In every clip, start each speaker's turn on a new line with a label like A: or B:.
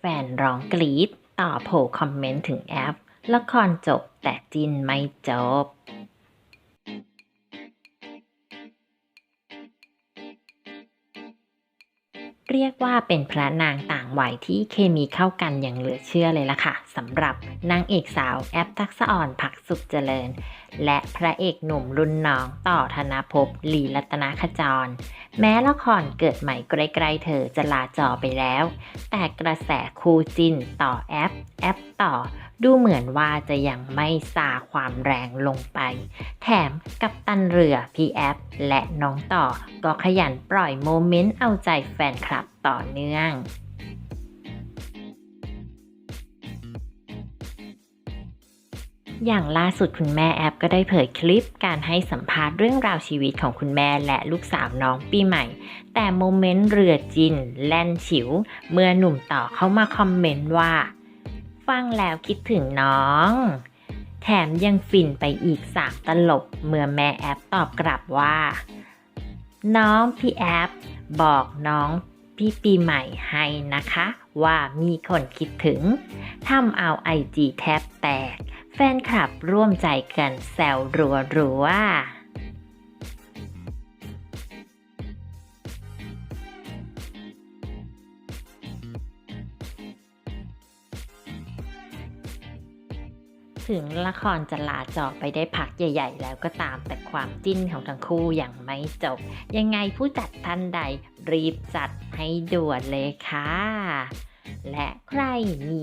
A: แฟนๆร้องกรี๊ดต่อโผล่คอมเมนต์ถึงแอป ละครจบแต่จินไม่จบ เรียกว่าเป็นพระนางต่างวัยที่เคมีเข้ากันอย่างเหลือเชื่อเลยล่ะค่ะสำหรับนางเอกสาวแอปทักษะอ่อนผักสุขเจริญ และพระเอกหนุ่มรุ่นน้องต่อธนภพลีรัตนาขจร แม้ละครเกิดใหม่ใกล้ๆเธอจะลาจอไปแล้ว แต่กระแสคู่จินต่อแอปแอปต่อ ดูเหมือนว่าจะยังไม่ซาความแรงลงไป แถมกับตันเรือพี่แอปและน้องต่อ ก็ขยันปล่อยโมเมนต์เอาใจแฟนคลับต่อเนื่องอย่างล่าสุดคุณแม่แอปก็ได้เผยคลิปการให้สัมภาษณ์เรื่องราวชีวิตของคุณแม่และลูกสาวน้องปีใหม่ แต่โมเมนต์เรือจินแล่นฉิว เมื่อหนุ่มต่อเข้ามาคอมเมนต์ว่า ฟังแล้วคิดถึงน้อง แถมยังฟินไปอีกสามตลบ เมื่อแม่แอปตอบกลับว่า น้องพี่แอป บอกน้องพี่ปีใหม่ให้นะคะ ว่ามีคนคิดถึงทำเอาไอจีแทบแตก แฟนคลับร่วมใจกันแซวรัวรัวๆ ถึงละครจะลาจอไปได้พักใหญ่ ๆ แล้วก็ตามแต่ความจิ้นของทั้งคู่ยังไม่จบ ยังไงผู้จัดท่านใดรีบจัดให้ด่วนเลยค่ะ และใครมี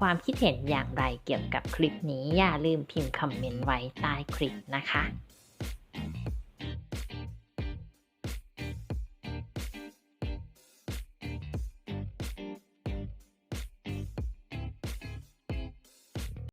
A: ความคิดเห็นอย่างไรเกี่ยวกับคลิปนี้อย่าลืมพิมพ์คอมเมนต์ไว้ใต้คลิปนะคะ